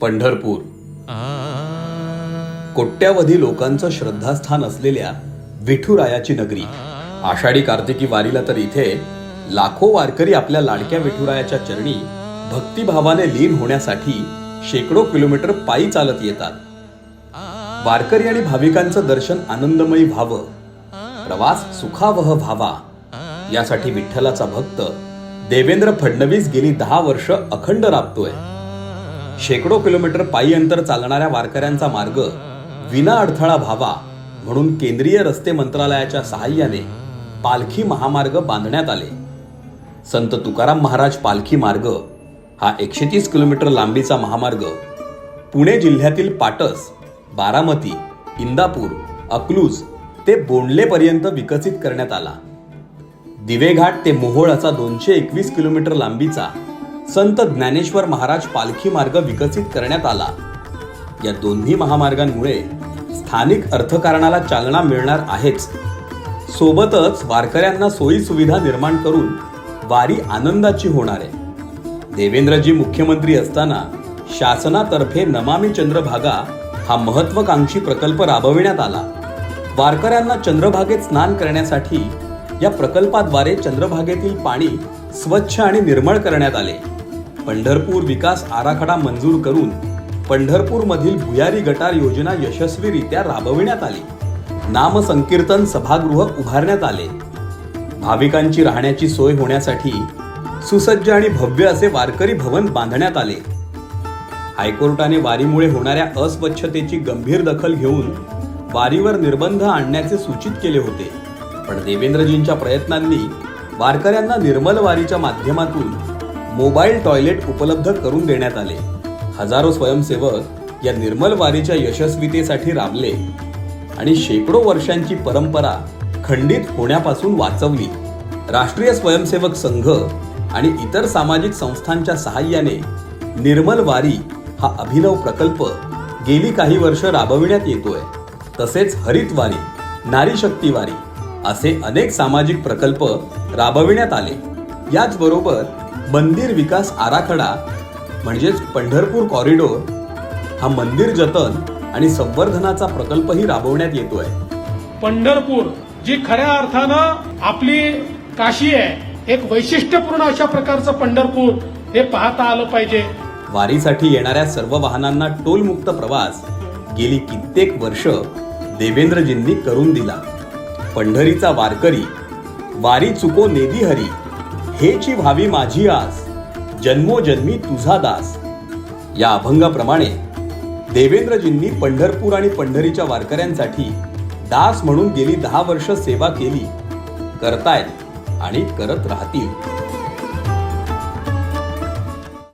पंढरपूर. कोट्यावधी लोकांचं श्रद्धास्थान असलेल्या विठुरायाची नगरी. आषाढी कार्तिकी वारीला तर इथे लाखो वारकरी आपल्या लाडक्या विठुरायाच्या चरणी भक्तिभावाने लीन होण्यासाठी शेकडो किलोमीटर पायी चालत येतात. वारकरी आणि भाविकांचं दर्शन आनंदमयी व्हावं. प्रवास सुखावह व्हावा. यासाठी विठ्ठलाचा भक्त देवेंद्र फडणवीस गेली दहा वर्ष अखंड राबतोय. शेकडो किलोमीटर पायी अंतर चालणाऱ्या वारकऱ्यांचा मार्ग विना अडथळा व्हावा म्हणून केंद्रीय रस्ते मंत्रालयाच्या सहाय्याने पालखी महामार्ग बांधण्यात आले. संत तुकाराम महाराज पालखी मार्ग हा एकशे तीस किलोमीटर लांबीचा महामार्ग. पुणे जिल्ह्यातील पाटस बारामती इंदापूर अकलूज ते बोंडलेपर्यंत विकसित करण्यात आला. दिवेघाट ते मोहोळ असा दोनशे एकवीस किलोमीटर लांबीचा संत ज्ञानेश्वर महाराज पालखी मार्ग विकसित करण्यात आला. या दोन्ही महामार्गांमुळे स्थानिक अर्थकारणाला चालना मिळणार आहेच. सोबतच वारकऱ्यांना सोयी सुविधा निर्माण करून वारी आनंदाची होणार आहे. देवेंद्रजी मुख्यमंत्री असताना शासनातर्फे नमामी चंद्रभागा हा महत्वाकांक्षी प्रकल्प राबविण्यात आला. वारकऱ्यांना चंद्रभागेत स्नान करण्यासाठी या प्रकल्पाद्वारे चंद्रभागेतील पाणी स्वच्छ आणि निर्मळ करण्यात आले. पंढरपूर विकास आराखडा मंजूर करून पंढरपूरमधील भुयारी गटार योजना यशस्वीरित्या राबविण्यात आली. नामसंकीर्तन सभागृह उभारण्यात आले. भाविकांची राहण्याची सोय होण्यासाठी सुसज्ज आणि भव्य असे वारकरी भवन बांधण्यात आले. हायकोर्टाने वारीमुळे होणाऱ्या अस्वच्छतेची गंभीर दखल घेऊन वारीवर निर्बंध आणण्याचे सूचित केले होते. पण देवेंद्रजींच्या प्रयत्नांनी वारकऱ्यांना निर्मल वारीच्या माध्यमातून मोबाईल टॉयलेट उपलब्ध करून देण्यात आले. हजारो स्वयंसेवक या निर्मल वारीच्या यशस्वीतेसाठी राबले आणि शेकडो वर्षांची परंपरा खंडित होण्यापासून वाचवली. राष्ट्रीय स्वयंसेवक संघ आणि इतर सामाजिक संस्थांच्या सहाय्याने निर्मल वारी हा अभिनव प्रकल्प गेली काही वर्ष राबविण्यात येतोय. तसेच हरितवारी नारी शक्तीवारी असे अनेक सामाजिक प्रकल्प राबविण्यात आले. याचबरोबर मंदिर विकास आराखडा म्हणजेच पंढरपूर कॉरिडोर हा मंदिर जतन आणि संवर्धनाचा प्रकल्पही राबवण्यात येतोय. पंढरपूर जी खऱ्या अर्थानं आपली काशी आहे एक वैशिष्ट्यपूर्ण अशा प्रकारचं पंढरपूर हे पाहता आलं पाहिजे. वारीसाठी येणाऱ्या सर्व वाहनांना टोलमुक्त प्रवास. गेली कित्येक वर्ष देवेंद्रजींनी करून दिला. पंढरीचा वारकरी वारी चुको नेदी हरी. हेची व्हावी माझी आस जन्मोजन्मी तुझा दास. या अभंगाप्रमाणे देवेंद्रजींनी पंढरपूर आणि पंढरीच्या वारकऱ्यांसाठी दास म्हणून गेली दहा वर्ष सेवा केली करतायत आणि करत राहतील.